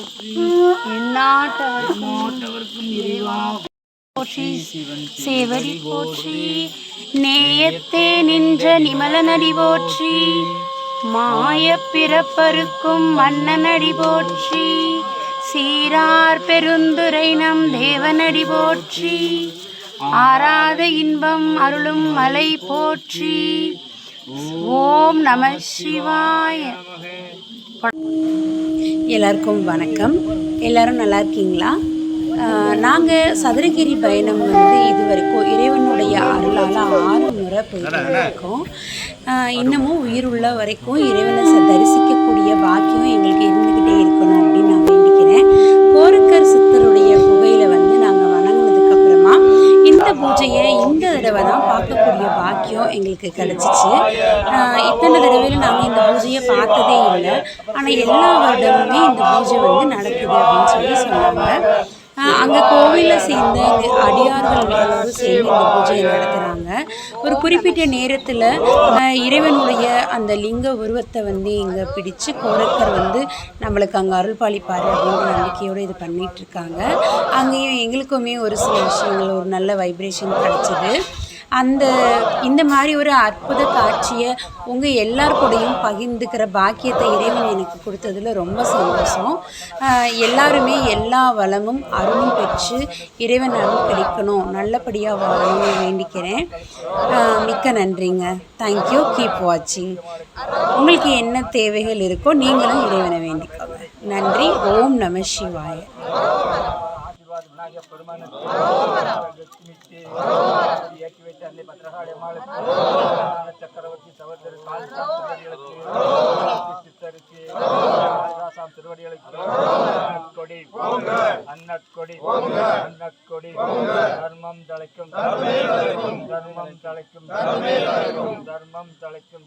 போற்றி. எந்நாட்டவர்க்கும் இறைவா போற்றி. சேவடி போற்றி. நேயத்தே நின்ற நிமலனடி போற்றி. மாய பிறப்பருக்கும் மன்னனடி போற்றி. சீரார் பெருந்துரை நம் தேவனடி போற்றி. ஆராத இன்பம் அருளும் மலை போற்றி. ஓம் நம சிவாய. எல்லாருக்கும் வணக்கம். எல்லாரும் நல்லா இருக்கீங்களா? நாங்கள் சதுரகிரி பயணம் வந்து இது வரைக்கும் இறைவனுடைய அருளால் ஆறு முறை போயிட்டு இருக்கோம் ஆஹ் இன்னமும் உயிருள்ள வரைக்கும் இறைவனை தரிசிக்கக்கூடிய பாக்கியம் எங்களுக்கு இருந்துக்கிட்டே இருக்கணும். பூஜையை இந்த தடவை தான் பார்க்கக்கூடிய பாக்கியம் எங்களுக்கு கிடச்சிச்சு. இத்தனை தடவையில் நாங்கள் இந்த பூஜையை பார்த்ததே இல்லை. ஆனால் எல்லா வருடமுமே இந்த பூஜை வந்து நடக்குது அப்படின்னு சொல்லி சொன்னாங்க. அங்கே கோவிலில் சேர்ந்த அடியார்கள் எல்லாரும் சேர்ந்து இந்த பூஜையை நடத்துகிறாங்க ஒரு குறிப்பிட்ட நேரத்தில் இறைவனுடைய அந்த லிங்க உருவத்தை வந்து இங்கே பிடிச்சு கோரக்கர் வந்து நம்மளுக்கு அங்கே அருள் பாலிப்பார் அப்படின்ற நம்பிக்கையோடு இது பண்ணிட்டு இருக்காங்க. அங்கேயும் எங்களுக்குமே ஒரு சில விஷயங்கள் ஒரு நல்ல வைப்ரேஷன் கிடச்சிது. அந்த இந்த மாதிரி ஒரு அற்புத காட்சியை உங்கள் எல்லார் கூடயும் பகிர்ந்துக்கிற பாக்கியத்தை இறைவன் எனக்கு கொடுத்ததுல ரொம்ப சந்தோஷம். எல்லாருமே எல்லா வளமும் அருளும் பெற்று இறைவன் அருள் கிடைக்கணும். நல்லபடியாக வாழணும்னு வேண்டிக்கிறேன். மிக்க நன்றிங்க. தேங்க்யூ கீப் வாட்சிங் உங்களுக்கு என்ன தேவைகள் இருக்கோ நீங்களும் இறைவனை வேண்டிக்கோங்க. நன்றி. ஓம் நம சிவாய. அன்னக்கொடி அன்னக்கொடி அன்னக்கொடி தர்மம் தலைக்கும் தர்மம் தலைக்கும் தர்மம் தலைக்கும்